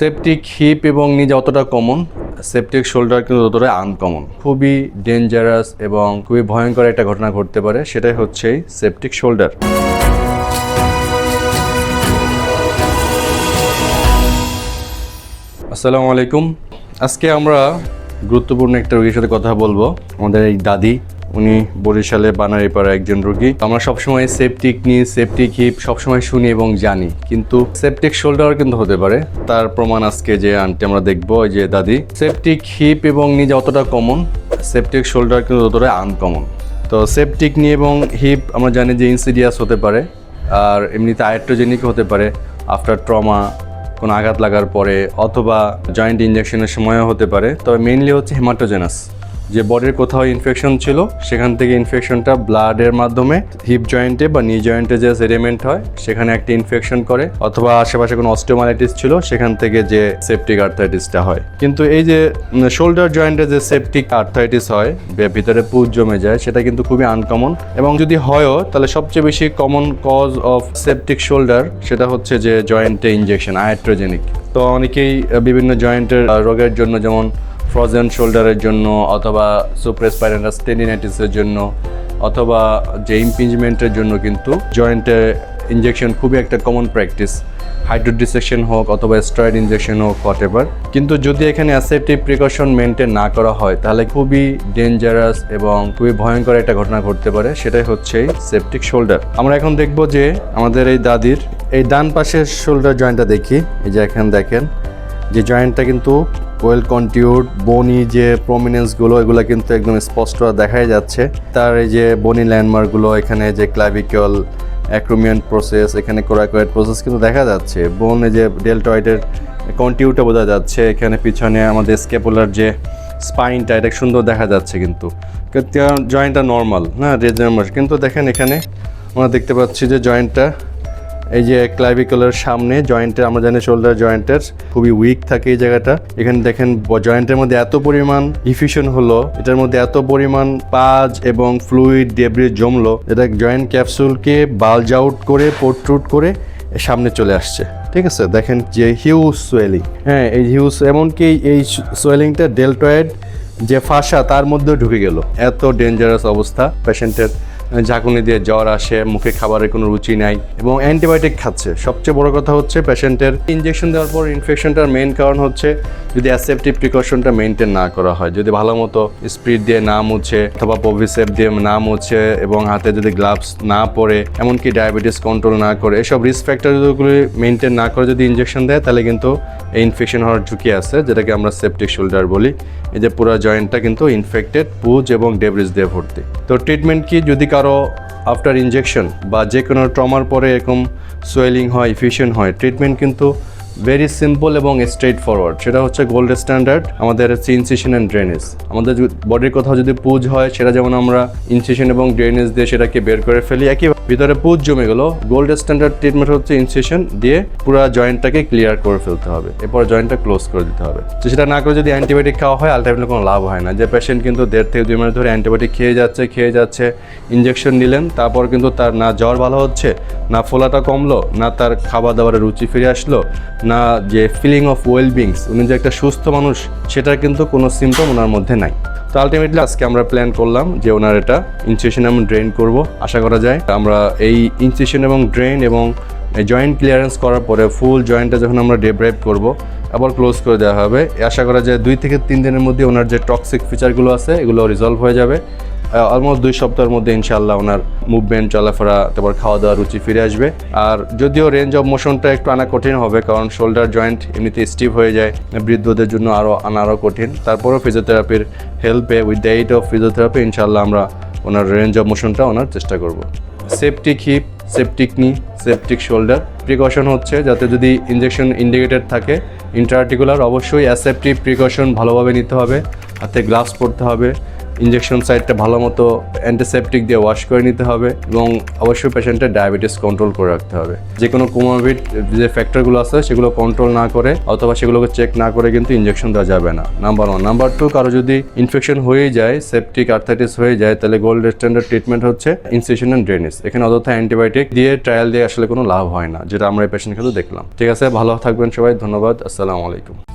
Septic heap এবং নি যতটা কমন সেপটিক শোল্ডার কিন্তু ততটা আনকমন খুবই ডেঞ্জারাস এবং খুবই ভয়ঙ্কর একটা ঘটনা ঘটতে পারে, সেটাই হচ্ছে সেপটিক শোল্ডার আসসালামু আলাইকুম। আজকে আমরা গুরুত্বপূর্ণ একটা রোগীর সাথে কথা বলব। আমাদের এই দাদি উনি বরিশালে বানারীপাড়া একজন রোগী। আমরা সবসময় সেপটিক নিয়ে সেপটিক হিপ সবসময় শুনি এবং জানি। কিন্তু সেপটিক শোল্ডার কিন্তু হতে পারে। তার প্রমাণ আজকে যে আনটি আমরা দেখব, ওই যে দাদি। সেপটিক হিপ এবং নি যতটা কমন সেপটিক শোল্ডার কিন্তু ততটা আনকমন তো সেপটিক নি এবং হিপ আমরা জানি যে ইনসিডিয়াস হতে পারে, আর এমনিতে আয়ট্রোজেনিক হতে পারে। আফটার ট্রমা কোনো আঘাত লাগার পরে, অথবা জয়েন্ট ইঞ্জেকশনের সময়ও হতে পারে। তবে মেইনলি হচ্ছে হেমাটোজেনাস যে বডির কোথাও ইনফেকশন ছিল, সেখান থেকে ইনফেকশনটা ব্লাডের মাধ্যমে হিপ জয়েন্টে বা নি জয়েন্টে যে সেরিমেন্ট হয়, সেখানে একটা ইনফেকশন করে, অথবা আশেপাশে কোনো অস্টিওমালাইটিস ছিল, সেখান থেকে যে সেপটিক আর্থাইটিসটা হয়। কিন্তু এই যে শোল্ডার জয়েন্টে যে সেপটিক আর্থাইটিস হয় ভিতরে পুজ জমে যায়, সেটা কিন্তু খুবই আনকমন এবং যদি হয়ও, তাহলে সবচেয়ে বেশি common cause of septic shoulder সেটা হচ্ছে যে জয়েন্টে ইনজেকশন আয়াট্রোজেনিক তো অনেকেই বিভিন্ন জয়েন্টের রোগের জন্য যেমন ফ্রোজেন শোল্ডারের জন্য অথবা সুপ্রেস সুপ্রেসপাইরেনাস টেন্ডিনাইটিসের জন্য অথবা যে ইম্পিঞ্জমেন্টের জন্য কিন্তু জয়েন্টে ইঞ্জেকশন খুবই একটা কমন প্র্যাকটিস হাইড্রোডিসেকশন হোক অথবা স্টেরয়েড ইঞ্জেকশন হোক হোয়াট এভার কিন্তু যদি এখানে অ্যাসেপ্টিভ প্রিকশন মেনটেন না করা হয়, তাহলে খুবই ডেঞ্জারাস এবং খুবই ভয়ঙ্কর একটা ঘটনা ঘটতে পারে। সেটাই হচ্ছে সেপটিক শোল্ডার আমরা এখন দেখব যে আমাদের এই দাদির, এই ডান পাশের শোল্ডার জয়েন্টটা দেখি। এই যে এখানে দেখেন, যে জয়েন্টটা কিন্তু ওয়েল কন্টিউড বনি যে প্রমিনেন্সগুলো এগুলো কিন্তু একদম স্পষ্ট দেখাই যাচ্ছে। তার এই যে বনি ল্যান্ডমার্কগুলো এখানে যে ক্লাভিকল অ্যাক্রোমিয়ান প্রসেস এখানে কোরাকয়েড প্রসেস কিন্তু দেখা যাচ্ছে। বোন যে ডেলটয়েডের কন্টিউটা বোঝা যাচ্ছে। এখানে পিছনে আমাদের স্কেপুলার যে স্পাইনটা এটা সুন্দর দেখা যাচ্ছে কিন্তু। জয়েন্টটা নর্মাল হ্যাঁ রেজনার কিন্তু দেখেন এখানে আমরা দেখতে পাচ্ছি যে জয়েন্টটা এই যে ক্লাভিকুলার সামনে জয়েন্টের আমরা জানি শোল্ডার জয়েন্টের খুবই উইক থাকে এই জায়গাটা। এখানে দেখেন জয়েন্টের মধ্যে এত পরিমাণ ইফিশন হলো, এটার মধ্যে এত পরিমাণ পাজ এবং ফ্লুইড ডেব্রি জমলো, এটা জয়েন্ট ক্যাপসুলকে বালজ আউট করে পোর্ট্রুট করে সামনে চলে আসছে। ঠিক আছে? দেখেন যে হিউজ সোয়েলিং হ্যাঁ এই হিউজ এমনকি এই সোয়েলিংটা ডেলটয়েড যে ফাঁসা তার মধ্যেও ঢুকে গেল। এত ডেঞ্জারাস অবস্থা পেশেন্টের ঝাঁকুনি দিয়ে জ্বর আসে, মুখে খাবারের কোনো রুচি নাই এবং অ্যান্টিবায়োটিক খাচ্ছে। সবচেয়ে বড় কথা হচ্ছে পেশেন্টের ইনজেকশন দেওয়ার পর ইনফেকশনটার মেইন কারণ হচ্ছে যদি অ্যাসেপটিভ প্রিকশনটা মেনটেন না করা হয়। যদি ভালো মতো স্পিড দিয়ে না মুছে অথবা পভিসেপ দিয়ে না মুছে এবং হাতে যদি গ্লাভস না পরে, এমনকি ডায়াবেটিস কন্ট্রোল না করে, এসব রিস্ক ফ্যাক্টরগুলি মেনটেন না করে যদি ইনজেকশন দেয়, তাহলে কিন্তু এই ইনফেকশন হওয়ার ঝুঁকি আছে, যেটাকে আমরা সেপটিক শোল্ডার বলি। এই যে পুরো জয়েন্টটা কিন্তু ইনফেক্টেড পুজ এবং ডেব্রিজ দিয়ে ভর্তি। তো ট্রিটমেন্ট কি? যদি কারও আফটার ইনজেকশন বা যে কোনো ট্রমার পরে এরকম সোয়েলিং হয় ইফিশিয়েন হয় ট্রিটমেন্ট কিন্তু ভেরি সিম্পল এবং স্ট্রেট ফরওয়ার্ড সেটা হচ্ছে গোল্ড স্ট্যান্ডার্ড আমাদের হচ্ছে ইনসিশন অ্যান্ড ড্রেনেজ আমাদের বডির কোথাও যদি পুজ হয়, সেটা যেমন আমরা ইনসিশন এবং ড্রেনেজ দিয়ে সেটাকে বের করে ফেলি একই ভিতরে পুজ জমে গেলো। গোল্ড স্ট্যান্ডার্ড ট্রিটমেন্ট হচ্ছে ইনসেশন দিয়ে পুরো জয়েন্টটাকে ক্লিয়ার করে ফেলতে হবে। এরপর জয়েন্টটা ক্লোজ করে দিতে হবে। তো সেটা না করে যদি অ্যান্টিবায়োটিক খাওয়া হয় আলটিমেটলি কোনো লাভ হয় না। যে পেশেন্ট কিন্তু দেড় থেকে দুই মাস ধরে অ্যান্টিবায়োটিক খেয়ে যাচ্ছে খেয়ে যাচ্ছে ইঞ্জেকশন নিলেন, তারপর কিন্তু তার না জ্বর ভালো হচ্ছে, না ফোলাটা কমলো, না তার খাবার দাবারের রুচি ফিরে আসলো, না যে ফিলিং অফ ওয়েলবিংস উনি যে একটা সুস্থ মানুষ, সেটার কিন্তু কোনো সিমটম ওনার মধ্যে নাই। তো আলটিমেটলি আজকে আমরা প্ল্যান করলাম যে ওনার এটা ইনসেশন এবং ড্রেন করব, আশা করা যায়। আমরা এই ইনসেশন এবং ড্রেন এবং জয়েন্ট ক্লিয়ারেন্স করার পরে ফুল জয়েন্টটা যখন আমরা ডেব্রাইভ করব, আবার ক্লোজ করে দেওয়া হবে। আশা করা যায় দুই থেকে তিন দিনের মধ্যে ওনার যে টক্সিক ফিচারগুলো আছে, এগুলো রিজলভ হয়ে যাবে। অলমোস্ট দুই সপ্তাহের মধ্যে ইনশাল্লাহ ওনার মুভমেন্ট চলাফেরা, তারপর খাওয়া দাওয়া রুচি ফিরে আসবে। আর যদিও রেঞ্জ অফ মোশনটা একটু আনা কঠিন হবে, কারণ শোল্ডার জয়েন্ট এমনিতে স্টিভ হয়ে যায়, বৃদ্ধদের জন্য আরও আনা আরও কঠিন। তারপরেও ফিজিওথেরাপির হেল্পে with the aid of physiotherapy ইনশাল্লাহ আমরা ওনার রেঞ্জ অফ মোশনটা ওনার চেষ্টা করব। Septic hip septic knee septic shoulder precaution হচ্ছে যাতে যদি ইঞ্জেকশন ইন্ডিকেটেড থাকে ইন্টারটিকুলার অবশ্যই অ্যাসেপটিভ প্রিকশন ভালোভাবে নিতে হবে। হাতে গ্লাভস পরতে হবে। ইঞ্জেকশন সাইডটা ভালো মতো অ্যান্টিসেপটিক দিয়ে ওয়াশ করে নিতে হবে এবং অবশ্যই পেশেন্টের ডায়াবেটিস কন্ট্রোল করে রাখতে হবে। যে কোনো কোমোরবিড যে ফ্যাক্টরগুলো আছে, সেগুলো কন্ট্রোল না করে অথবা সেগুলোকে চেক না করে কিন্তু ইঞ্জেকশন দেওয়া যাবে না। নাম্বার ওয়ান নাম্বার টু কারও যদি ইনফেকশন হয়ে যায় সেপটিক আর্থাইটিস হয়ে যায়, তাহলে গোল্ড স্ট্যান্ডার্ড ট্রিটমেন্ট হচ্ছে ইনসিশন অ্যান্ড ড্রেনেজ এখানে অযথা অ্যান্টিবায়োটিক দিয়ে ট্রায়াল দিয়ে আসলে কোনো লাভ হয় না, যেটা আমরা এই পেশেন্ট ক্ষেত্রে দেখলাম। ঠিক আছে, ভালো থাকবেন সবাই, ধন্যবাদ, আসসালামু আলাইকুম।